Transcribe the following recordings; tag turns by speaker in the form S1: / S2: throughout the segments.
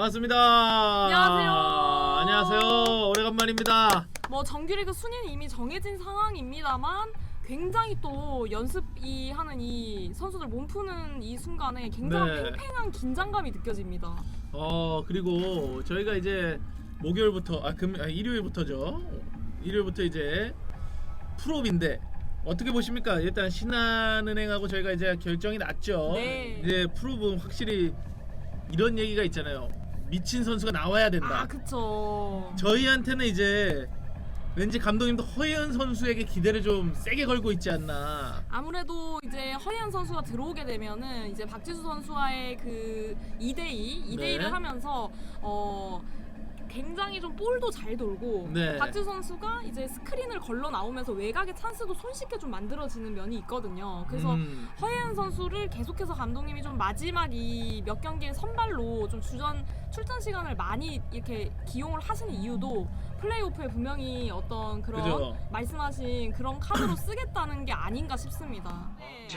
S1: 반갑습니다.
S2: 안녕하세요.
S1: 안녕하세요. 오래간만입니다.
S2: 뭐 정규리그 순위는 이미 정해진 상황입니다만 굉장히 또 연습 이 하는 이 선수들 몸 푸는 이 순간에 굉장히
S1: 네.
S2: 팽팽한 긴장감이 느껴집니다.
S1: 어 그리고 저희가 이제 목요일부터 아금 아, 일요일부터죠. 일요일부터 이제 프로인데 어떻게 보십니까? 일단 신한은행하고 저희가 이제 결정이 났죠.
S2: 네.
S1: 이제 프로분 확실히 이런 얘기가 있잖아요. 미친 선수가 나와야 된다.
S2: 아 그쵸.
S1: 저희한테는 이제 왠지 감독님도 허예은 선수에게 기대를 좀 세게 걸고 있지 않나.
S2: 아무래도 이제 허예은 선수가 들어오게 되면은 이제 박지수 선수와의 그 2대2, 2대2를
S1: 네.
S2: 하면서 어 굉장히 좀 볼도 잘 돌고
S1: 네.
S2: 박지수 선수가 이제 스크린을 걸러 나오면서 외곽의 찬스도 손쉽게 좀 만들어지는 면이 있거든요. 그래서
S1: 음.
S2: 허예은 선수를 계속해서 감독님이 좀 마지막 이 몇 경기의 선발로 좀 주전 출전 시간을 많이 이렇게 기용을 하시는 이유도 플레이오프에 분명히 어떤 그런
S1: 그죠.
S2: 말씀하신 그런 카드로 쓰겠다는 게 아닌가 싶습니다. 네.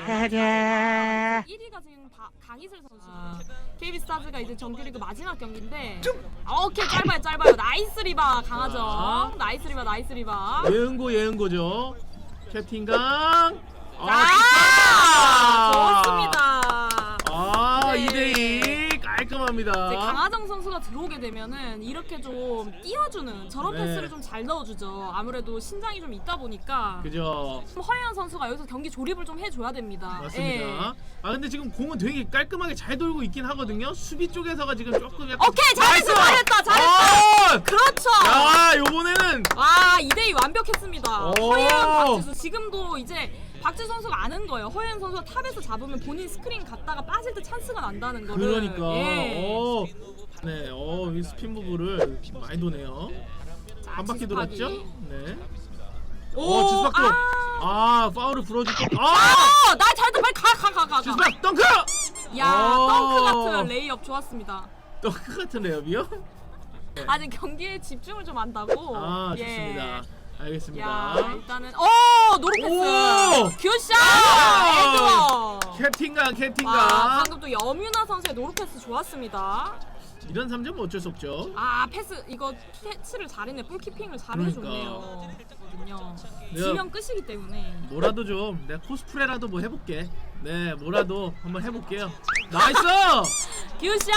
S2: 1위가 지금 바- 강희슬 선수. KB 스타즈가 이제 정규리그 마지막 경기인데. 아, 오케이 짧아요 짧아요. 나이스 리바 강하죠.
S1: 자.
S2: 나이스 리바 나이스 리바.
S1: 예은고 예은고죠. 캡틴강.
S2: 자, 좋습니다.
S1: 아
S2: 네.
S1: 2대2
S2: 이제 강하정 선수가 들어오게 되면은 이렇게 좀 띄워주는 저런
S1: 네.
S2: 패스를 좀 잘 넣어주죠. 아무래도 신장이 좀 있다 보니까
S1: 그죠.
S2: 허예현 선수가 여기서 경기 조립을 좀 해줘야 됩니다. 예.
S1: 맞습니다. 아 근데 지금 공은 되게 깔끔하게 잘 돌고 있긴 하거든요. 수비 쪽에서가 지금 조금 약간
S2: 오케이 잘했어
S1: 나이스!
S2: 잘했다 잘했다.
S1: 아!
S2: 그렇죠.
S1: 야 요번에는
S2: 와 2대2 완벽했습니다.
S1: 오.
S2: 허예현 박지수 지금도 이제 박지수 선수가 아는 거예요. 허예현 선수가 탑에서 잡으면 본인 스크린 갔다가 빠질 때 찬스가 난다는 거를.
S1: 그러니까.
S2: 예.
S1: 어. 네, 어, 이 스핀 부분을 많이 도네요.
S2: 자,
S1: 한 바퀴. 돌았죠? 네.
S2: 오,
S1: 어, 지스박 도.
S2: 아.
S1: 아, 파울을 불어줄 거. 아!
S2: 아, 나 잘했다. 빨리 가, 가, 가, 가. 가.
S1: 지스박 덩크!
S2: 야,
S1: 오.
S2: 덩크 같은 레이업 좋았습니다.
S1: 덩크 같은 레이업이요?
S2: 아직 경기에 집중을 좀 한다고.
S1: 아,
S2: 예.
S1: 좋습니다. 알겠습니다.
S2: 야, 일단은 어, 노루패스. 굿샷!
S1: 아.
S2: 에드워.
S1: 캡틴강,
S2: 와,
S1: 캡틴강.
S2: 방금 또 여뮤나 선수의 노루패스 좋았습니다.
S1: 이런 3점은 어쩔 수 없죠.
S2: 아, 패스 이거 캐치를 잘했네. 볼키핑을 잘해줬네요.
S1: 그러니까.
S2: 지면 끝이기 때문에.
S1: 뭐라도 좀 내가 코스프레라도 뭐 해볼게. 네, 뭐라도 한번 해볼게요. 나이스!
S2: 굿샷!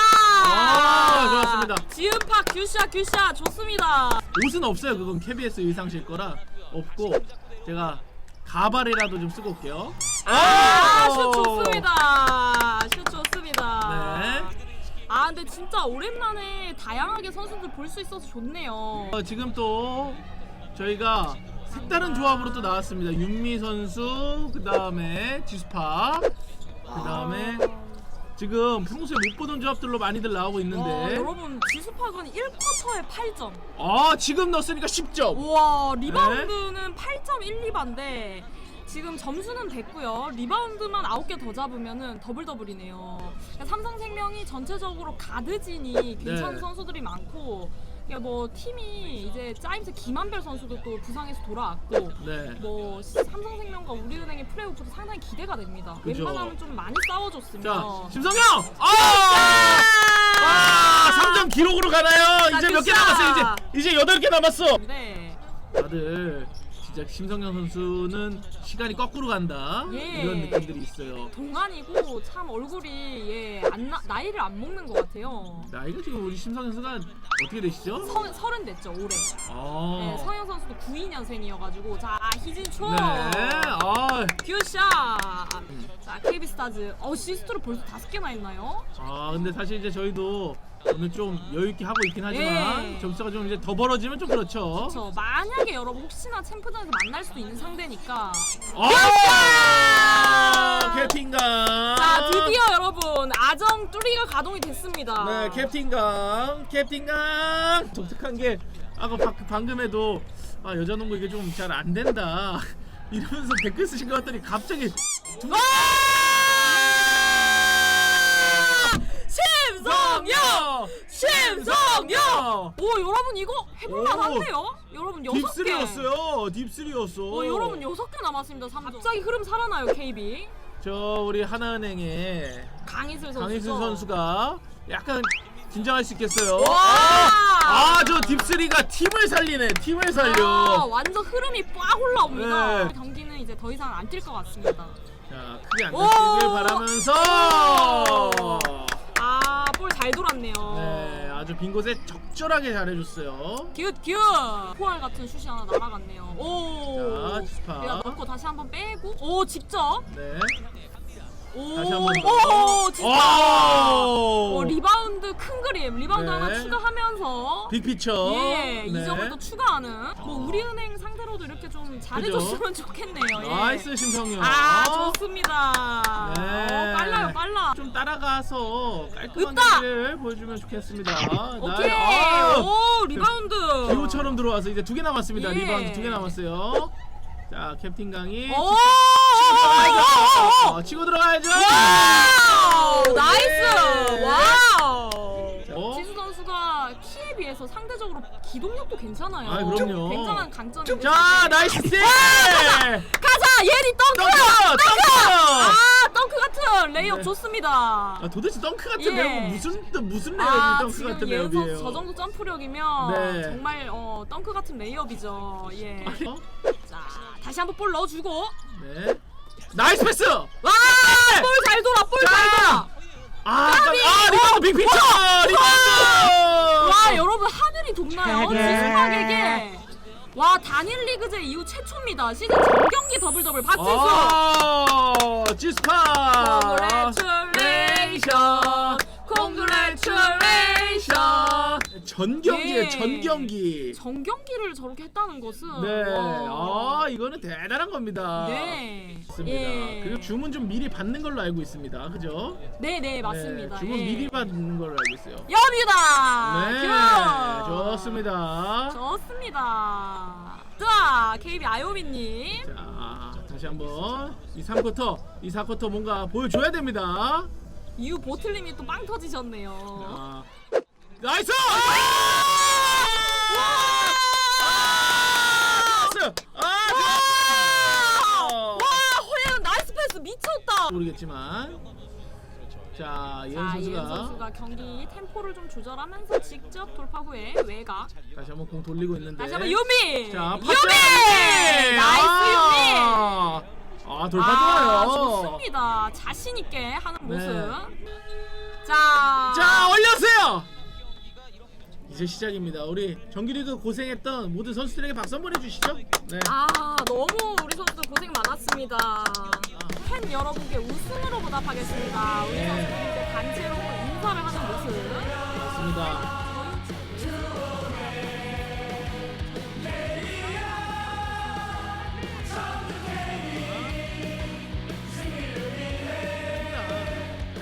S1: 아, 좋았습니다.
S2: 지은파 굿샷 굿샷 좋습니다.
S1: 옷은 없어요. 그건 KBS 의상실 거라 없고 제가 가발이라도 좀 쓰고 올게요.
S2: 아, 슛 좋습니다. 슛 좋습니다.
S1: 네.
S2: 아, 근데 진짜 오랜만에 다양하게 선수들 볼 수 있어서 좋네요.
S1: 어, 지금 또 저희가 색다른 조합으로 또 나왔습니다. 윤미 선수, 그 다음에 지수파, 그 다음에 지금 평소에 못 보던 조합들로 많이들 나오고
S2: 와,
S1: 있는데
S2: 여러분 지수파건 1쿼터에 8점.
S1: 아 지금 넣었으니까 10점.
S2: 우와
S1: 네.
S2: 리바운드는 8.12반데 지금 점수는 됐고요. 리바운드만 9개 더 잡으면은 더블 더블이네요. 그러니까 삼성생명이 전체적으로 가드진이 괜찮은
S1: 네.
S2: 선수들이 많고 그러니까 뭐 팀이 이제 짜임새 김한별 선수도 또 부상에서 돌아왔고
S1: 네.
S2: 뭐 삼성생명과 우리은행의 플레이오프도 상당히 기대가 됩니다.
S1: 그죠.
S2: 웬만하면 좀 많이 싸워줬으면.
S1: 자 심성영. 아! 아 3점 기록으로 가나요?
S2: 자,
S1: 이제 몇 개. 남았어요? 이제 이제 8개 남았어.
S2: 네.
S1: 다들 진짜 심성현 선수는 시간이 거꾸로 간다
S2: 예.
S1: 이런 느낌들이 있어요.
S2: 동안이고 참 얼굴이 예, 안 나, 나이를 안 먹는 것 같아요.
S1: 나이가 지금 우리 심성현 선수가 어떻게 되시죠?
S2: 서, 서른 됐죠 올해.
S1: 아.
S2: 네, 서영 선수도 92년생이어가지고 자 희진초
S1: 네. 아,
S2: 굿샷. 자 KB 스타즈. 어 시스트를 벌써 다섯 개나 했나요?
S1: 아 근데 사실 이제 저희도 오늘 좀 여유 있게 하고 있긴 하지만
S2: 예.
S1: 점수가 좀 이제 더 벌어지면 좀 그렇죠.
S2: 저 만약에 여러분 혹시나 챔프전에서 만날 수도 있는 상대니까.
S1: 아! 캡틴강.
S2: 자 드디어 여러분 아정 뚜리가 가동이 됐습니다.
S1: 네, 캡틴강, 캡틴강. 독특한 게 아까 바, 방금에도 아 여자 농구 이게 좀 잘 안 된다 이러면서 댓글 쓰신 것 같더니 갑자기
S2: 와! 심성영! 심성영! 오 여러분 이거 해볼만 한데요? 여러분 여섯 개.
S1: 딥스리였어요. 딥스리였어.
S2: 오 여러분 여섯 개 남았습니다. 3점. 갑자기 흐름 살아나요 KB.
S1: 저 우리 하나은행의
S2: 강희슬 선수.
S1: 강희슬 선수가 약간 긴장할 수 있겠어요.
S2: 와!
S1: 아, 저 딥스리가 팀을 살리네. 팀을
S2: 아,
S1: 살려.
S2: 완전 흐름이 빡 올라옵니다.
S1: 네.
S2: 경기는 이제 더 이상 안 뛸 것 같습니다.
S1: 자, 크게 안
S2: 오!
S1: 다치길 바라면서.
S2: 아, 볼잘 돌았네요.
S1: 네, 아주 빈 곳에 적절하게 잘해줬어요.
S2: 굿, 굿! 포알 같은 슛이 하나 날아갔네요. 오!
S1: 자, 스파.
S2: 내가 넣고 다시 한번 빼고, 오, 직접!
S1: 네.
S2: 오!
S1: 다시 한번
S2: 오! 진짜!
S1: 오!
S2: 어, 리바운드 큰 그림, 리바운드
S1: 네.
S2: 하나 추가하면서
S1: 빅피처.
S2: 예,
S1: 네.
S2: 이 점을 또 추가하는 뭐 우리은행 상대로도 이렇게 좀 잘해줬으면 좋겠네요. 예.
S1: 나이스 심성현.
S2: 아 좋습니다.
S1: 네.
S2: 어, 빨라요, 빨라.
S1: 좀 따라가서 깔끔한
S2: 읍다!
S1: 경기를 보여주면 좋겠습니다.
S2: 오케이.
S1: 나- 어!
S2: 오 리바운드.
S1: 기호처럼 들어와서 이제 두 개 남았습니다.
S2: 예.
S1: 리바운드 두 개 남았어요. 자, 캡틴 강이
S2: 오.
S1: 어, 치고 들어가야죠.
S2: 와우, 나이스.
S1: 네.
S2: 와우.
S1: 어?
S2: 지수 선수가 키에 비해서 상대적으로 기동력도 괜찮아요.
S1: 아, 그럼요.
S2: 굉장한 강점인데.
S1: 자, 나이스 세.
S2: 가자 예리 덩크.
S1: 덩크! 덩크!
S2: 아 덩크 같은 레이업
S1: 네.
S2: 좋습니다.
S1: 아, 도대체 덩크 같은
S2: 예.
S1: 레벨 무슨 무슨 레벨이
S2: 아
S1: 덩크
S2: 지금
S1: 같은
S2: 예은? 선수 저 정도 점프력이면
S1: 네.
S2: 정말 어, 덩크 같은 레이업이죠. 예.
S1: 아니, 어?
S2: 자 다시 한번 볼 넣어주고
S1: 네. 나이스 패스.
S2: 와! 볼잘 돌아 볼
S1: 자!
S2: 잘 돌아
S1: 아,
S2: 까비!
S1: 아 리바운드 빅피처. 리바운드.
S2: 와 여러분 하늘이 돕나요? 지수박에게 와 단일 리그제 이후 최초입니다 시즌 정경기 더블 더블 박지수
S1: 아, 지스파.
S2: Congratulation Congratulation
S1: 전 경기에
S2: 예.
S1: 전 경기.
S2: 정경기를 저렇게 했다는 것은
S1: 네.
S2: 와.
S1: 아, 이거는 대단한 겁니다.
S2: 네
S1: 맞습니다.
S2: 예.
S1: 그리고 주문 좀 미리 받는 걸로 알고 있습니다. 그죠?
S2: 네 네 맞습니다
S1: 네, 주문
S2: 예.
S1: 미리 받는 걸로 알고 있어요.
S2: 여비다
S1: 네.
S2: 큐!
S1: 좋습니다.
S2: 좋습니다 자 KB 아요미님
S1: 자, 다시 한번 이 3쿼터, 이 4쿼터 뭔가 보여줘야 됩니다.
S2: 이후 보틀님이 또 빵 터지셨네요.
S1: 아, 나이스! 나이스! 아,
S2: 와! 허예은 나이스 패스. 미쳤다.
S1: 모르겠지만. 자 이현
S2: 자 이은
S1: 선수가
S2: 선수가 경기 템포를 좀 조절하면서 직접 돌파 후에 외곽.
S1: 다시 한번 공 돌리고 있는데.
S2: 다시 한번 유미
S1: 자
S2: 유미! 나이스 유미
S1: 아, 아 돌파
S2: 아,
S1: 좋아요
S2: 좋습니다 자신 있게 하는
S1: 네.
S2: 모습 자
S1: 자 올려주세요 이제 시작입니다 우리 정규리그 고생했던 모든 선수들에게 박수 한번 해주시죠 네.
S2: 아 너무 우리 선수들 고생 많았습니다. 팬 여러분께 웃음으로 보답하겠습니다. 우리 이제 단체로 인사를 하는 모습.
S1: 맞습니다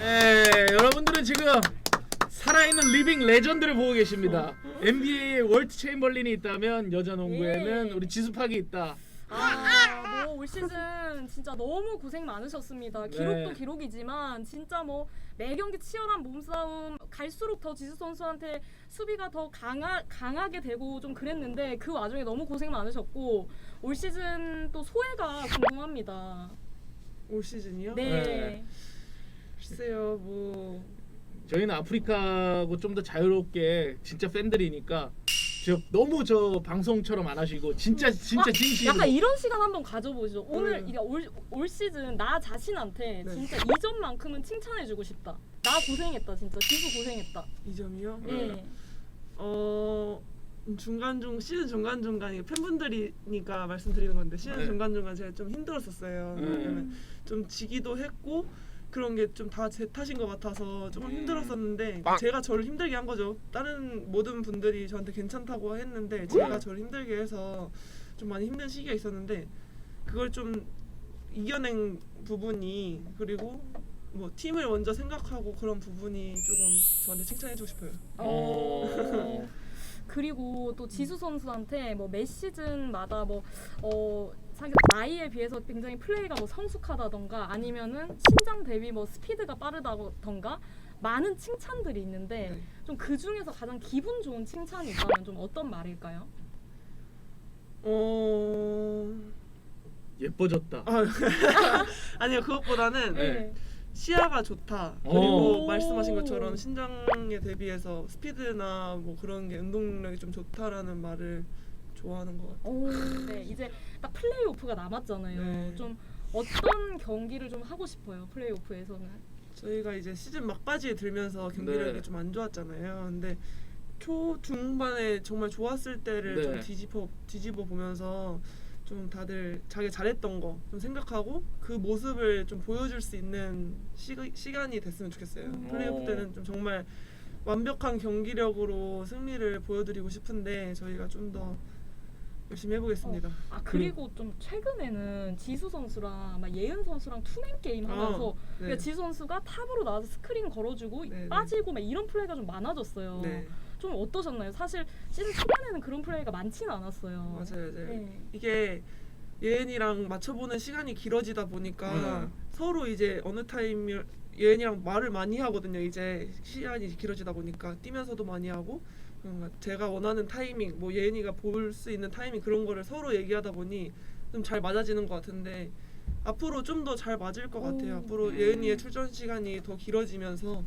S1: 네, 여러분들은 지금 살아있는 리빙 레전드를 보고 계십니다. NBA에 월트 체인벌린이 있다면 여자 농구에는
S2: 예.
S1: 우리 지수팍이 있다.
S2: 아, 뭐 올 시즌 진짜 너무 고생 많으셨습니다. 기록도
S1: 네.
S2: 기록이지만 진짜 뭐 매 경기 치열한 몸싸움 갈수록 더 지수 선수한테 수비가 더 강하, 강하게 되고 좀 그랬는데 그 와중에 너무 고생 많으셨고 올 시즌 또 소회가 궁금합니다.
S3: 올 시즌이요?
S2: 네.
S1: 네.
S3: 글쎄요 뭐
S1: 저희는 아프리카하고 좀 더 자유롭게 진짜 팬들이니까 저 너무 저 방송처럼 안 하시고 진짜 진짜
S2: 아,
S1: 진심으로
S2: 약간 이런 시간 한번 가져보죠. 오늘
S3: 음.
S2: 이게 올, 올 시즌 나 자신한테
S3: 네.
S2: 진짜 이 점만큼은 칭찬해주고 싶다. 나 고생했다 진짜. 지수 고생했다.
S3: 이 점이요?
S2: 예.
S3: 어 중간 중 시즌 중간 중간 팬분들이니까 말씀드리는 건데 시즌
S1: 네.
S3: 중간 중간 제가 좀 힘들었었어요.
S1: 네.
S3: 왜냐면 좀 지기도 했고 그런 게 좀 다 제 탓인 것 같아서 조금 힘들었었는데 제가 저를 힘들게 한 거죠. 다른 모든 분들이 저한테 괜찮다고 했는데 제가 저를 힘들게 해서 좀 많이 힘든 시기가 있었는데 그걸 좀 이겨낸 부분이 그리고 뭐 팀을 먼저 생각하고 그런 부분이 조금 저한테 칭찬해주고 싶어요.
S1: 어...
S2: 그리고 또 지수 선수한테 뭐 매 시즌마다 뭐 어, 사실 나이에 비해서 굉장히 플레이가 뭐 성숙하다던가 아니면은 신장 대비 뭐 스피드가 빠르다던가 많은 칭찬들이 있는데
S3: 네.
S2: 좀그 중에서 가장 기분 좋은 칭찬이 있다면 좀 어떤 말일까요?
S3: 어
S1: 예뻐졌다.
S3: 아, 아니요 그것보다는
S1: 네.
S3: 시야가 좋다. 그리고
S2: 오.
S3: 말씀하신 것처럼 신장에 대비해서 스피드나 뭐 그런 게 운동력이 좀 좋다라는 말을 좋아하는 것 같아요.
S2: 오, 네, 이제 딱 플레이오프가 남았잖아요.
S3: 네.
S2: 좀 어떤 경기를 좀 하고 싶어요. 플레이오프에서는.
S3: 저희가 이제 시즌 막바지에 들면서 경기력이
S1: 네.
S3: 좀 안 좋았잖아요. 근데 초 중반에 정말 좋았을 때를
S1: 네.
S3: 좀 뒤집어 뒤집어 보면서 좀 다들 자기 잘했던 거 좀 생각하고 그 모습을 좀 보여줄 수 있는 시, 시간이 됐으면 좋겠어요.
S2: 음.
S3: 플레이오프
S1: 어.
S3: 때는 좀 정말 완벽한 경기력으로 승리를 보여드리고 싶은데 저희가 좀더 열심히 해보겠습니다.
S2: 아 그리고 좀 최근에는 지수 선수랑 아마 예은 선수랑 투맨 게임 하면서
S3: 어, 네.
S2: 그러니까 지수 선수가 탑으로 나와서 스크린 걸어주고
S3: 네, 네.
S2: 빠지고 막 이런 플레이가 좀 많아졌어요.
S3: 네,
S2: 좀 어떠셨나요? 사실 시즌 초반에는 그런 플레이가 많지는 않았어요.
S3: 맞아요, 맞아요.
S2: 네.
S3: 이게 예은이랑 맞춰보는 시간이 길어지다 보니까
S1: 음.
S3: 서로 이제 어느 타임 예은이랑 말을 많이 하거든요. 이제 시간이 길어지다 보니까 뛰면서도 많이 하고 뭔가 제가 원하는 타이밍, 뭐 예은이가 볼 수 있는 타이밍 그런 거를 서로 얘기하다 보니 좀 잘 맞아지는 것 같은데 앞으로 좀 더 잘 맞을 것 같아요.
S2: 오.
S3: 앞으로
S1: 음.
S3: 예은이의 출전 시간이 더 길어지면서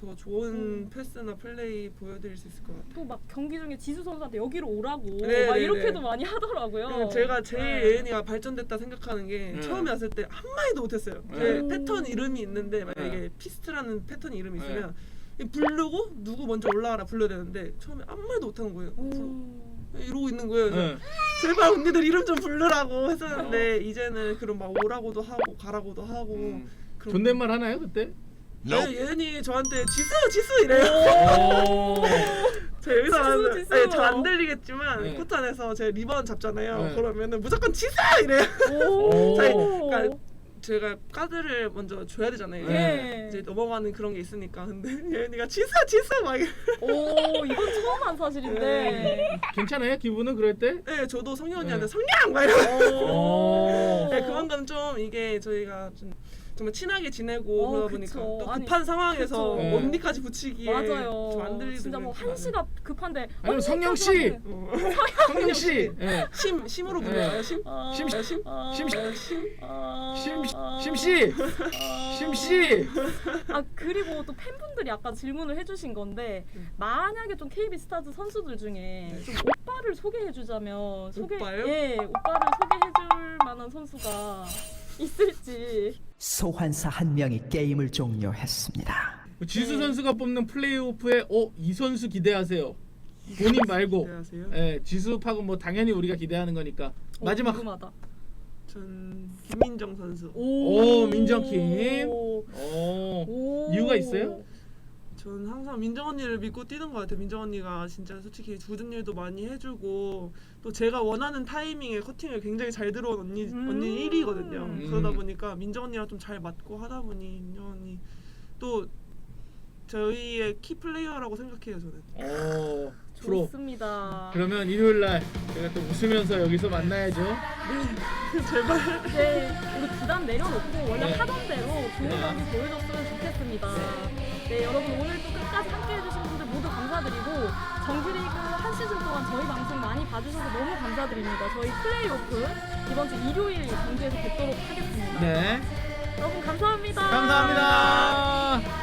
S3: 더 좋은
S2: 음.
S3: 패스나 플레이 보여드릴 수 있을 것 같아요.
S2: 또 막 경기 중에 지수 선수한테 여기로 오라고
S3: 네,
S2: 막
S3: 네,
S2: 이렇게도
S3: 네.
S2: 많이 하더라고요.
S3: 그리고 제가 제일
S2: 네.
S3: 예은이가 발전됐다 생각하는 게
S1: 네.
S3: 처음에 왔을 때 한 마디도 못했어요.
S1: 네.
S3: 제 패턴 이름이 있는데 만약에
S1: 네.
S3: 피스트라는 패턴 이름이
S1: 네.
S3: 있으면 이 부르고 누구 먼저 올라와라 불러야 되는데 처음에 아무 말도 못하는 거예요. 그래서
S2: 오.
S3: 이러고 있는 거예요. 그래서
S1: 네.
S3: 제발 언니들 이름 좀 부르라고 했었는데 이제는 그런 막 오라고도 하고 가라고도 하고
S1: 음.
S3: 그런
S1: 존댓말 하나요 그때?
S3: 네, 예은이 저한테 지수 지수 이래요.
S1: 오.
S3: 저 여기서
S2: 지수,
S3: 하면
S2: 지수.
S3: 네, 잘안 들리겠지만
S1: 네.
S3: 코트 안에서 제 리본 잡잖아요.
S1: 네.
S3: 그러면은 무조건 지수 이래요.
S2: 오.
S3: 저희 그러니까 제가 카드를 먼저 줘야 되잖아요.
S2: 네.
S3: 이제 넘어가는 그런 게 있으니까 근데 예은이가 지수 지수 막 이래.
S2: 오 이건 처음 한 사실인데.
S1: 괜찮아요 기분은 그럴 때?
S3: 네, 저도 성희 언니한테
S1: 네.
S3: 성냥 막 이러고.
S1: 오.
S3: 네, 그만큼 좀 이게 저희가 좀 정말 친하게 지내고
S2: 어,
S3: 그러다
S2: 그쵸.
S3: 보니까 또
S2: 아니,
S3: 급한 상황에서
S2: 그쵸.
S1: 네.
S3: 언니까지 붙이기에
S2: 맞아요.
S3: 좀안 들리도
S2: 진짜 뭐
S3: 그러니까.
S2: 한시가 급한데.
S1: 아니면
S2: 언니
S1: 성령 씨!
S3: 어.
S1: 성령 씨. 예.
S3: 심 심으로
S1: 네.
S3: 불러요 심.
S2: 아,
S1: 심-
S3: 아, 심.
S2: 아,
S1: 심-
S3: 아, 심.
S2: 아,
S1: 심
S2: 아,
S1: 심씨.
S2: 아.
S1: 심씨.
S2: 아 그리고 또 팬분들이 아까 질문을 해주신 건데
S3: 네.
S2: 만약에 좀 KB 스타즈 선수들 중에 좀 오빠를 소개해주자면 소개
S3: 오빠요?
S2: 예 오빠를 소개해줄 만한 선수가 있을지
S4: 소환사 한 명이 게임을 종료했습니다.
S1: 지수
S2: 네.
S1: 선수가 뽑는 플레이오프에 어이 선수 기대하세요. 본인 말고.
S3: 안녕하세요.
S1: 예, 지수 파고 뭐 당연히 우리가 기대하는 거니까.
S2: 어,
S1: 마지막.
S2: 궁금하다.
S3: 전 김민정 선수.
S1: 오, 민정킴.
S2: 오.
S1: 어.
S2: 오.
S1: 이유가 있어요?
S3: 전 항상 민정 언니를 믿고 뛰는 것 같아요. 민정 언니가 진짜 솔직히 굳은 일도 많이 해주고 또 제가 원하는 타이밍에 커팅을 굉장히 잘 들어온 언니
S2: 음.
S3: 언니 1위거든요.
S1: 음.
S3: 그러다 보니까 민정 언니랑 좀 잘 맞고 하다 보니 민정 언니 또 저희의 키 플레이어라고 생각해요 저는.
S1: 어. 프로.
S2: 좋습니다.
S1: 그러면 일요일 날 제가 또 웃으면서 여기서 만나야죠.
S3: 제발.
S2: 네, 우리 부담 내려놓고 원래
S1: 네.
S2: 하던 대로 좋은
S1: 네.
S2: 경기 보여줬으면 좋겠습니다. 네, 여러분 오늘도 끝까지 함께 해주신 분들 모두 감사드리고 정규리그 한 시즌 동안 저희 방송 많이 봐주셔서 너무 감사드립니다. 저희 플레이오프 이번 주 일요일 경기에서 뵙도록 하겠습니다.
S1: 네.
S2: 여러분 감사합니다.
S1: 감사합니다.